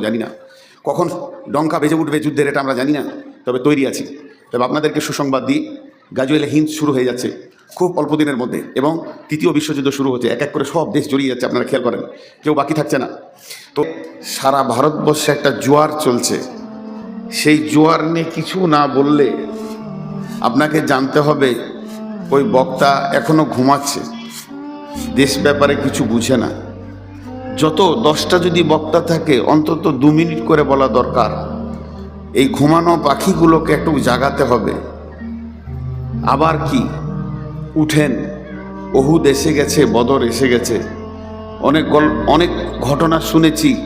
জানি না। কখন ডঙ্কা বেজে উঠবে যুদ্ধের এটা আমরা জানি না, তবে তৈরি আছি। তবে আপনাদেরকে সুসংবাদ দিই, গাজুয়েলে হিন্দ শুরু হয়ে যাচ্ছে খুব অল্প দিনের মধ্যে এবং তৃতীয় বিশ্বযুদ্ধ শুরু হচ্ছে। এক এক করে সব দেশ জড়িয়ে যাচ্ছে, আপনারা খেয়াল করেন, কেউ বাকি থাকছে না। তো সারা ভারতবর্ষে একটা জোয়ার চলছে। সেই জোয়ার নিয়ে কিছু না বললে আপনাকে জানতে হবে, ওই বক্তা এখনও ঘুমাচ্ছে। দেশ ব্যাপারে কিছু বুঝে না। যত দশটা যদি বক্তা থাকে, অন্তত দু মিনিট করে বলা দরকার। এই ঘুমানো পাখিগুলোকে একটু জাগাতে হবে। আবার কি? উঠেন, ওহুদ এসে গেছে, বদর এসে গেছে। অনেক গল, অনেক ঘটনা শুনেছি,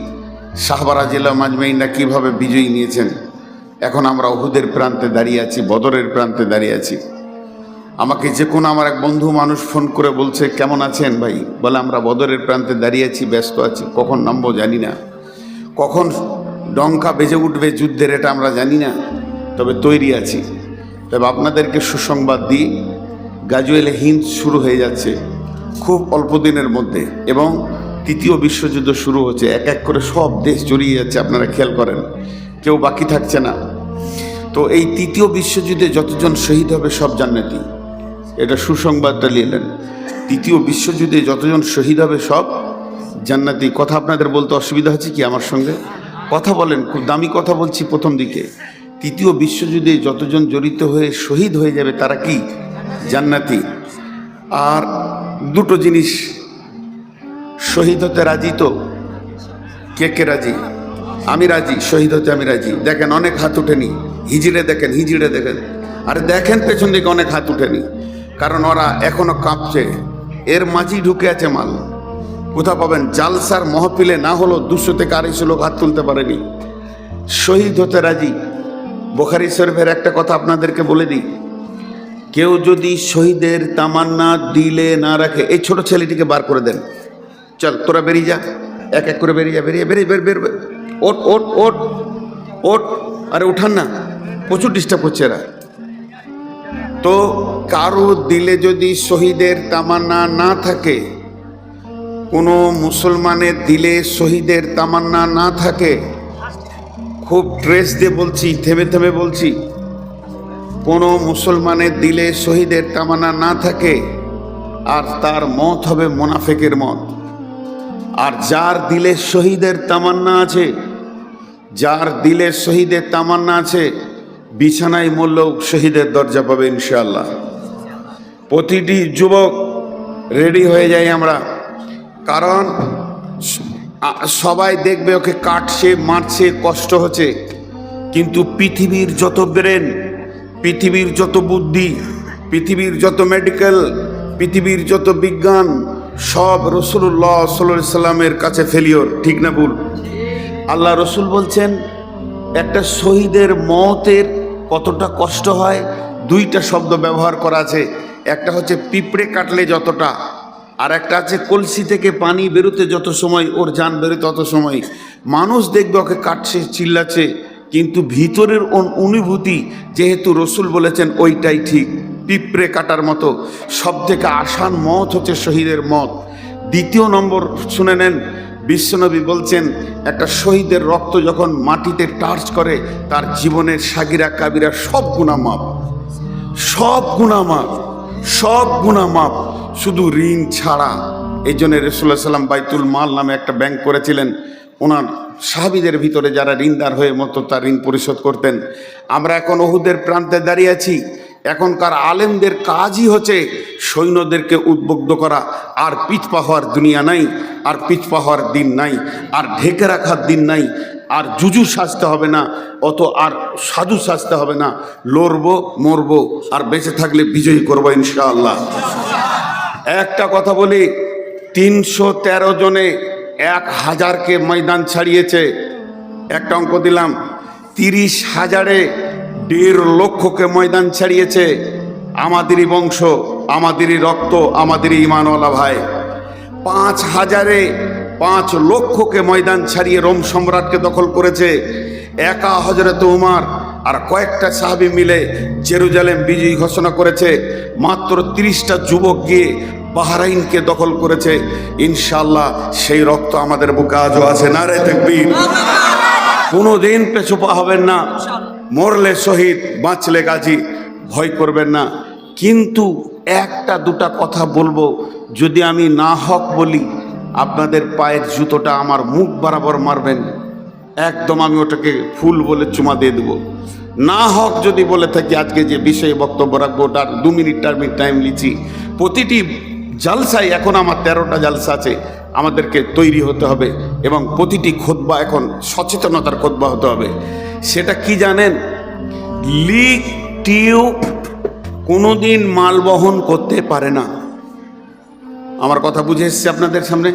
শাহবারা জেলা মাজমাইনরা কীভাবে বিজয়ী নিয়েছেন। এখন আমরা ওহুদের প্রান্তে দাঁড়িয়ে আছি, বদরের প্রান্তে দাঁড়িয়ে আছি। আমাকে যে কোনো আমার এক বন্ধু মানুষ ফোন করে বলছে, কেমন আছেন ভাই? বলে, আমরা বদরের প্রান্তে দাঁড়িয়ে আছি, ব্যস্ত আছি। কখন নামবো জানি না। কখন ডঙ্কা বেজে উঠবে যুদ্ধের এটা আমরা জানি না, তবে তৈরি আছি। তবে আপনাদেরকে সুসংবাদ দিই গাজুয়েলে হিন্দ শুরু হয়ে যাচ্ছে, খুব অল্প দিনের মধ্যে। এবং তৃতীয় বিশ্বযুদ্ধ শুরু হচ্ছে, এক এক করে সব দেশ জড়িয়ে যাচ্ছে, আপনারা খেয়াল করেন। কেউ বাকি থাকছে না। তো এই তৃতীয় বিশ্বযুদ্ধে যতজন শহীদ হবে সব জান্নাতি। এটা সুসংবাদটা নিলেন। তৃতীয় বিশ্বযুদ্ধে যতজন শহীদ হবে সব, জান্নাতি কথা আপনাদের বলতে অসুবিধা হচ্ছে কি আমার সঙ্গে? কথা বলেন, খুব দামি কথা বলছি প্রথম দিকে। তৃতীয় বিশ্বযুদ্ধে যতজন জড়িত হয়ে শহীদ হয়ে যাবে তারা কি? জান্নাতি। আর দুটো জিনিস, শহীদ হতে রাজি তো? কে কে রাজি? আমি রাজি, শহীদ হতে আমি রাজি। দেখেন অনেক হাত উঠেনি। হিজিড়ে দেখেন হিজিড়ে দেখেন। আরে দেখেন পেছন দিকে অনেক হাত উঠেনি। কারণ ওরা এখনও কাঁপছে। এর মাঝি ঢুকে আছে মাল। কোথা পাবেন? জালসার মহফিলে না হলো দুশো থেকে আড়াইশো লোক হাত তুলতে পারেনি। শহীদ হতে রাজি। বোখারি শরীফের একটা কথা আপনাদেরকে বলে দিই। কেউ যদি শহীদের তামান্না দিলে না রাখে, এই ছোট ছেলেটিকে বার করে দেন। চল, তোরা বেরিয়ে যা। এক এক করে বেরিয়ে যা, বেরিয়ে বেরিয়ে, বের বের। ওট ওট ওট ওট আরে উঠান না, প্রচুর ডিস্টার্ব করছে এরা। তো কারও দিলে যদি শহীদের তামান্না না থাকে, কোনো মুসলমানের দিলে শহীদের তামান্না না থাকে, খুব ড্রেস দিয়ে বলছি, থেমে থেমে বলছি, কোনো মুসলমানের দিলে শহীদের তামান্না না থাকে, আর তার মত হবে মোনাফেকের মত। আর যার দিলে শহীদের তামান্না আছে, যার দিলে শহীদের তামান্না আছে বিছানায় মরলেও শহীদের দরজা পাবে ইনশাআল্লাহ। প্রতিটি যুবক রেডি হয়ে যাই আমরা। কারণ সবাই দেখবে ওকে কাটছে, মারছে, কষ্ট হচ্ছে। কিন্তু পৃথিবীর যত ব্রেন, পৃথিবীর যত বুদ্ধি, পৃথিবীর যত মেডিকেল, পৃথিবীর যত বিজ্ঞান, সব রসুল্লাহ সাল্লাহ সাল্লামের কাছে ফেলিওর ঠিক না ভুল? আল্লাহ রসুল বলছেন, একটা শহীদের মতের কতটা কষ্ট হয়, দুইটা শব্দ ব্যবহার করা আছে। একটা হচ্ছে পিঁপড়ে কাটলে যতটা, আর একটা আছে কলসি থেকে পানি বেরোতে যত সময়, ওর যান বেরোতে তত সময়। মানুষ দেখবে ওকে কাটছে, চিল্লাচ্ছে, কিন্তু ভিতরের অন- অনুভূতি যেহেতু রসুল বলেছেন, ওইটাই ঠিক। পিঁপড়ে কাটার মতো সব থেকে আসান মত হচ্ছে শহীদের মত। দ্বিতীয় নম্বর শুনে নেন বিশ্বনবী বলছেন, একটা শহীদের রক্ত যখন মাটিতে টার্চ করে, তার জীবনের সাগিরা কাবিরা সব গুণামাপ সব গুণামাপ সব গুণামাপ শুধু ঋণ ছাড়া। এই জন্য রসুল্লাহ সাল্লাম বাইতুল মাল নামে একটা ব্যাংক করেছিলেন। ওনার সাহাবিদের ভিতরে যারা ঋণদার হয়ে মতো তার ঋণ পরিশোধ করতেন। আমরা এখন ওহুদের প্রান্তে দাঁড়িয়ে আছি। এখনকার আলেমদের কাজই হচ্ছে সৈন্যদেরকে উদ্বুদ্ধ করা। আর পিছপা হওয়ার দুনিয়া নাই, আর পিছপা হওয়ার দিন নাই, আর ঢেকে রাখার দিন নাই, আর জুজু সাজতে হবে না, অত আর সাধু সাজতে হবে না। লড়বো, মরবো, আর বেঁচে থাকলে বিজয়ী করব ইনশাআল্লাহ। একটা কথা বলি, তিনশো তেরো জনে এক হাজারকে ময়দান ছাড়িয়েছে। একটা অঙ্ক দিলাম, তিরিশ হাজারে দেড় লক্ষকে ময়দান ছাড়িয়েছে আমাদেরই বংশ, আমাদেরই রক্ত, আমাদেরই ইমানওয়ালা ভাই। পাঁচ হাজারে পাঁচ লক্ষকে ময়দান ছাড়িয়ে রোম সম্রাটকে দখল করেছে একা হজরত উমার আর কয়েকটা সাহাবি মিলে জেরুজালেম বিজয়ী ঘোষণা করেছে, মাত্র তিরিশটা যুবক গিয়ে বাহরাইনকে দখল করেছে। ইনশাল্লাহ সেই রক্ত আমাদের বুকে আজও আছে। না রে দেখবীর কোনোদিন পেছুপা হবেন না। মরলে শহীদ, বাঁচলে গাজী। ভয় করবেন না। কিন্তু একটা দুটা কথা বলব, যদি আমি না হক বলি, আপনাদের পায়ের জুতোটা আমার মুখ বরাবর মারবেন। একদম আমি ওটাকে ফুল বলে চুমা দিয়ে দেবো। না হক যদি বলে থাকি, আজকে যে বিষয়ে বক্তব্য রাখব, ওটার দু মিনিট টার মিনিট টাইম লিছি প্রতিটি জালসায় এখন আমার তেরোটা জালসা আছে, আমাদেরকে তৈরি হতে হবে এবং প্রতিটি খোদবা এখন সচেতনতার খোদবা হতে হবে। সেটা কি জানেন? লিক টিউব কোনোদিন মাল বহন করতে পারে না। আমার কথা বুঝে এসছে আপনাদের সামনে?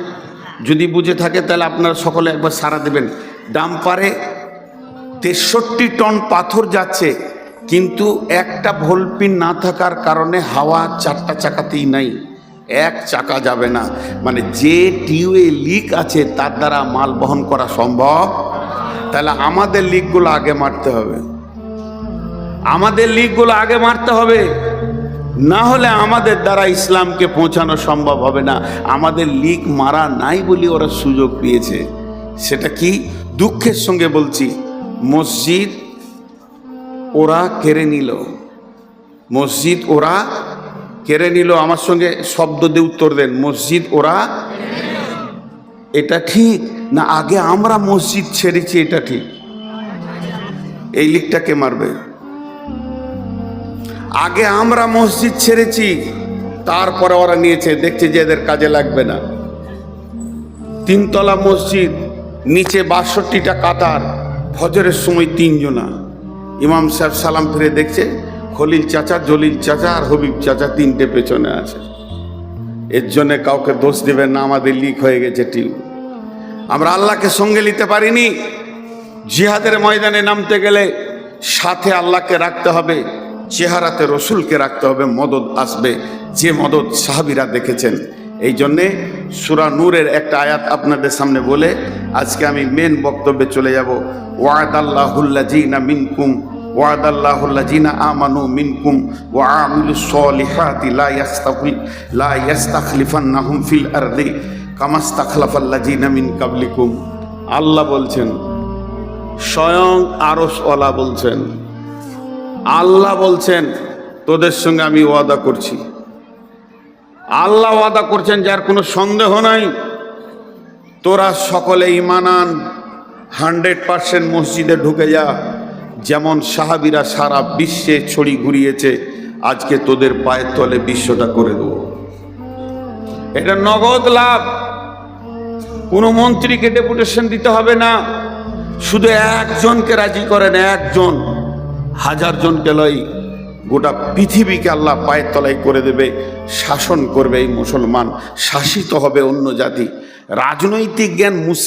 যদি বুঝে থাকে তাহলে আপনারা সকলে একবার সারা দেবেন। ডাম্পারে তেষট্টি টন পাথর যাচ্ছে, কিন্তু একটা ভোলপিন না থাকার কারণে হাওয়া চারটা চাকাতেই নাই। এক চাকা যাবে না। মানে যে টিউয়ে লিক আছে, তার দ্বারা মাল বহন করা সম্ভব তাহলে আমাদের লিকগুলো আগে মারতে হবে। আমাদের লিকগুলো আগে মারতে হবে। না হলে আমাদের দ্বারা ইসলামকে পৌঁছানো সম্ভব হবে না। আমাদের লিক মারা নাই বলে ওরা সুযোগ পেয়েছে। সেটা কি? দুঃখের সঙ্গে বলছি, মসজিদ ওরা কেড়ে নিল। মসজিদ ওরা কেড়ে নিল। আমার সঙ্গে শব্দ দিয়ে উত্তর দেন। মসজিদ ওরা এটা ঠিক? না, আগে আমরা মসজিদ ছেড়েছি, এটা ঠিক। এই লিকটাকে মারবে। আগে আমরা মসজিদ ছেড়েছি, তারপরে ওরা নিয়েছে, দেখছে যে এদের কাজে লাগবে না। তিনতলা মসজিদ, নিচে বাষট্টিটা কাতার, ফজরের সময় তিনজনা। ইমাম সাহেব সালাম ফিরে দেখছে, খলিল চাচা, জলিল চাচা আর হবিব চাচা তিনটে পেছনে আছে। এর জন্য কাউকে দোষ দেবেন না, আমাদের লিক হয়ে গেছে টিউ আমরা আল্লাহকে সঙ্গে নিতে পারিনি। জিহাদের ময়দানে নামতে গেলে সাথে আল্লাহকে রাখতে হবে, চেহারাতে রসুলকে রাখতে হবে, মদত আসবে। যে মদত সাহাবিরা দেখেছেন, এই জন্যে সুরা নূরের একটা আয়াত আপনাদের সামনে বলে, আজকে আমি মেন বক্তব্যে চলে যাব। ওয়াদ আল্লাহুল্লাজিনা মিনকুম ওয়াদ আল্লাহুল্লাজিনা আমানু মিনকুম ওয়া আমিলু সলিহাতি লা ইয়াস্তাফি লা ইয়াস্তাখলিফান্নাহুম ফিল আরদি কামাস্তাখলাফাল্লাজিনা মিন কাবলিকুম। আল্লাহ বলছেন, স্বয়ং আরসওয়ালা বলছেন, আল্লাহ বলছেন, তোদের সঙ্গে আমি ওয়াদা করছি। আল্লাহ ওয়াদা করছেন যার কোনো সন্দেহ নাই। তোরা সকলে ইমানান হান্ড্রেড পার্সেন্ট মসজিদে ঢুকে যা। যেমন সাহাবিরা সারা বিশ্বে ছড়ি ঘুরিয়েছে, আজকে তোদের পায়ের তলে বিশ্বটা করে দেবো। এটা নগদ লাভ। কোনো মন্ত্রীকে ডেপুটেশন দিতে হবে না। শুধু একজনকে রাজি করেন একজন। হাজার জনকে লয় গোটা পৃথিবীকে আল্লাহ পায়ের তলায় করে দেবে, শাসন করবে এই মুসলমান। শাসিত হবে অন্য জাতি। রাজনৈতিক জ্ঞান মুসলিম